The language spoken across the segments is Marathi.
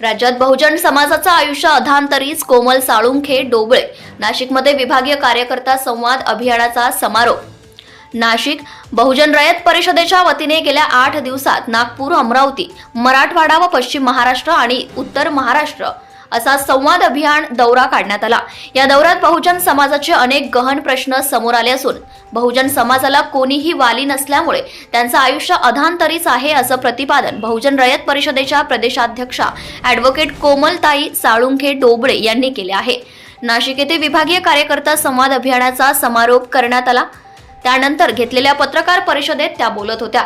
राज्यात बहुजन समाजाचं आयुष्य अधांतरीच कोमल साळुंखे डोबळे. नाशिकमध्ये विभागीय कार्यकर्ता संवाद अभियानाचा समारोप. नाशिक बहुजन रयत परिषदेच्या वतीने गेल्या आठ दिवसात नागपूर अमरावती मराठवाडा व पश्चिम महाराष्ट्र आणि उत्तर महाराष्ट्र असा संवाद अभियान दौरा काढण्यात आला. या दौऱ्यात बहुजन समाजाचे अनेक गहन प्रश्न समोर आले असून बहुजन समाजाला कोणीही वाली नसल्यामुळे त्यांचं आयुष्य अधांतरीच आहे असं प्रतिपादन बहुजन रयत परिषदेच्या प्रदेशाध्यक्षा ॲडव्होकेट कोमलताई साळुंखे डोबळे यांनी केले आहे. नाशिक येथे विभागीय कार्यकर्ता संवाद अभियानाचा समारोप करण्यात आला. त्यानंतर घेतलेल्या पत्रकार परिषदेत त्या बोलत होत्या.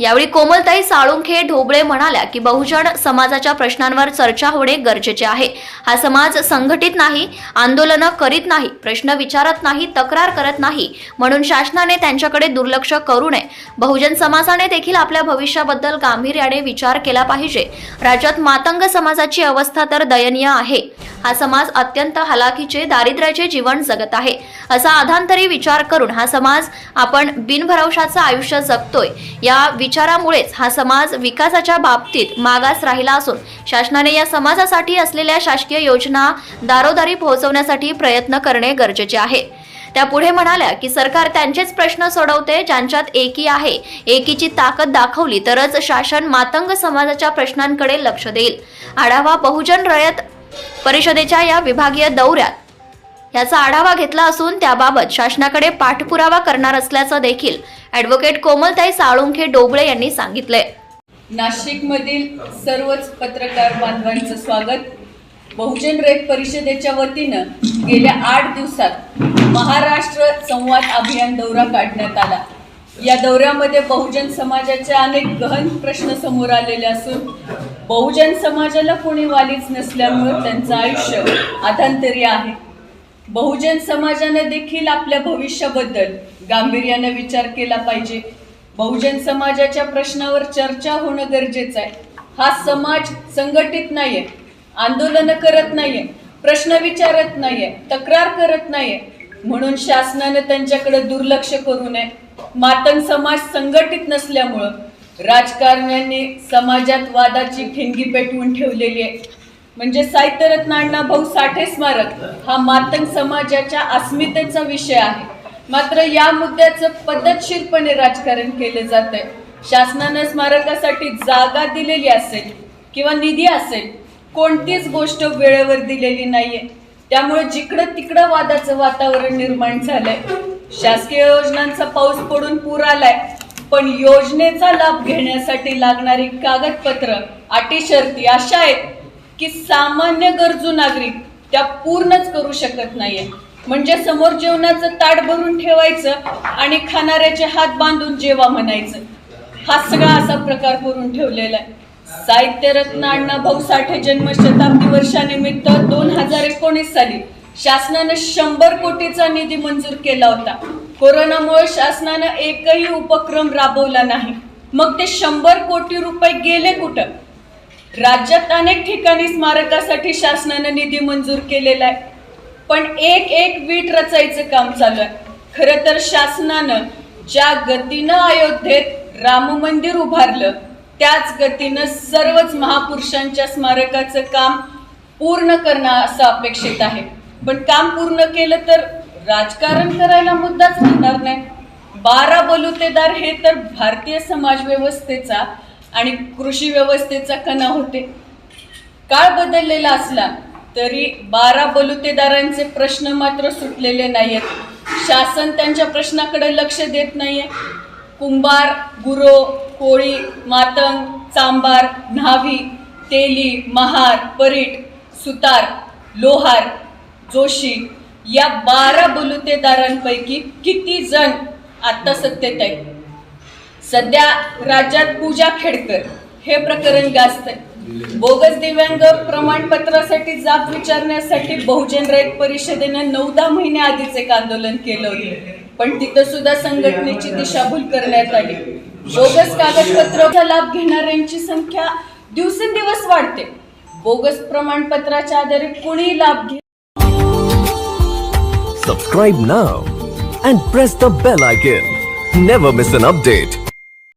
यावेळी कोमलताई साळुंखे ढोबळे म्हणाल्या की बहुजन समाजाच्या प्रश्नांवर चर्चा होणे गरजेचे आहे. हा समाज संघटित नाही आंदोलनं करीत नाही प्रश्न विचारत नाही तक्रार करत नाही म्हणून शासनाने त्यांच्याकडे दुर्लक्ष करू नये. बहुजन समाजाने देखील आपल्या भविष्याबद्दल गांभीर्याने विचार केला पाहिजे. राज्यात मातंग समाजाची अवस्था तर दयनीय आहे. हा समाज अत्यंत हलाखीचे दारिद्र्याचे जीवन जगत आहे. असा अधांतरी विचार करून हा समाज आपण बिनभरवशाचं आयुष्य जगतोय. या विचारामुळेच हा समाज विकासाच्या बाबतीत मागास राहिला असून शासनाने या समाजासाठी असलेल्या शासकीय योजना दारोदारी पोहोचवण्यासाठी प्रयत्न करणे गरजेचे आहे. त्या पुढे म्हणाल्या की सरकार त्यांचेच प्रश्न सोडवते ज्यांच्यात एकी आहे. एकीची ताकद दाखवली तरच शासन मातंग समाजाच्या प्रश्नांकडे लक्ष देईल. आढावा बहुजन रयत परिषदेच्या या विभागीय दौऱ्यात याचा आढावा घेतला असून त्याबाबत शासनाकडे पाठपुरावा करणार असल्याचं देखील ॲडव्होकेट कोमलताई साळुंखे डोबळे यांनी सांगितलंय. नाशिकमधील सर्वच पत्रकार बांधवांचं स्वागत. बहुजन रयत परिषदेच्या वतीनं गेल्या आठ दिवसात महाराष्ट्र संवाद अभियान दौरा काढण्यात आला. या दौऱ्यामध्ये बहुजन समाजाचे अनेक गहन प्रश्न समोर आलेले असून बहुजन समाजाला कोणी वालीच नसल्यामुळे त्यांचं आयुष्य अधांतरी आहे. बहुजन समाजाने देखील आपल्या भविष्याबद्दल गांभीर्याने विचार केला पाहिजे. बहुजन समाजाच्या प्रश्नावर चर्चा होणं गरजेचं आहे. हा समाज संघटित नाहीये आंदोलन करत नाहीये प्रश्न विचारत नाहीये तक्रार करत नाहीये. म्हणून शासनानं त्यांच्याकडे दुर्लक्ष करू नये. मातंग समाज संघटित नसल्यामुळं राजकारण्यांनी समाजात वादाची ठिणगी पेटवून ठेवलेली आहे. म्हणजे साहित्यरत्न अण्णा भाऊ साठे स्मारक हा मातंग समाजाच्या अस्मितेचा विषय आहे. मात्र या मुद्द्याचं पद्धतशीरपणे राजकारण केलं जात आहे शासनानं स्मारकासाठी जागा दिलेली असेल किंवा निधी असेल कोणतीच गोष्ट वेळेवर दिलेली नाहीये. त्यामुळे जिकडं तिकडं वादाचं वातावरण निर्माण झालंय. शासकीय योजनांचा पाऊस पडून पूर आलाय पण योजनेचा लाभ घेण्यासाठी लागणारी कागदपत्र अटी शर्ती अशा आहेत की सामान्य गरजू नागरिक त्या पूर्णच करू शकत नाहीये. म्हणजे समोर जेवणाचं ताट भरून ठेवायचं आणि खाणाऱ्याचे हात बांधून जेवा म्हणायचं. हा सगळा असा प्रकार करून ठेवलेला आहे. साहित्यरत्न अण्णा भाऊ साठे जन्मशताब्दी वर्षानिमित्त दोन हजार एकोणीस साली शासनानं शंभर कोटीचा निधी मंजूर केला होता. कोरोनामुळे शासनानं एकही उपक्रम राबवला नाही. मग ते शंभर कोटी रुपये गेले कुठं? राज्यात अनेक ठिकाणी स्मारकासाठी शासनानं निधी मंजूर केलेला आहे. पण एक एक वीट रचायचं काम चालू आहे. खरं तर शासनानं ज्या गतीनं अयोध्येत राम मंदिर उभारलं त्याच गतीनं सर्वच महापुरुषांच्या स्मारकाचं काम पूर्ण करणं असं अपेक्षित आहे. पण काम पूर्ण केलं तर राजकारण करायला मुद्दाच राहणार नाही. बारा बलुतेदार हे तर भारतीय समाज व्यवस्थेचा आणि कृषी व्यवस्थेचा कणा होते. काळ बदललेला असला तरी बारा बलुतेदारांचे प्रश्न मात्र सुटलेले नाही आहेत शासन त्यांच्या प्रश्नाकडे लक्ष देत नाही आहे कुंभार गुरो कोळी मातंग चांबार न्हावी तेली महार परीट सुतार लोहार जोशी या बारा बलुतेदारांपैकी किती जण आत्ता सत्तेत आहेत? सध्या राज्यात पूजा खेडकर हे प्रकरण गाजत बोगस दिव्यांग प्रमाणपत्रासाठी जाब विचारण्यासाठी बहुजन रयत परिषदेनं नऊदा महिने आधीच एक आंदोलन केलं होतं. पण तिथं सुद्धा संघटनेची दिशाभूल करण्यात आली. बोगस कागदपत्राचा लाभ घेणाऱ्यांची संख्या दिवसेंदिवस वाढते. बोगस प्रमाणपत्राच्या आधारे कुणी लाभ घे subscribe now and press the bell icon never miss an update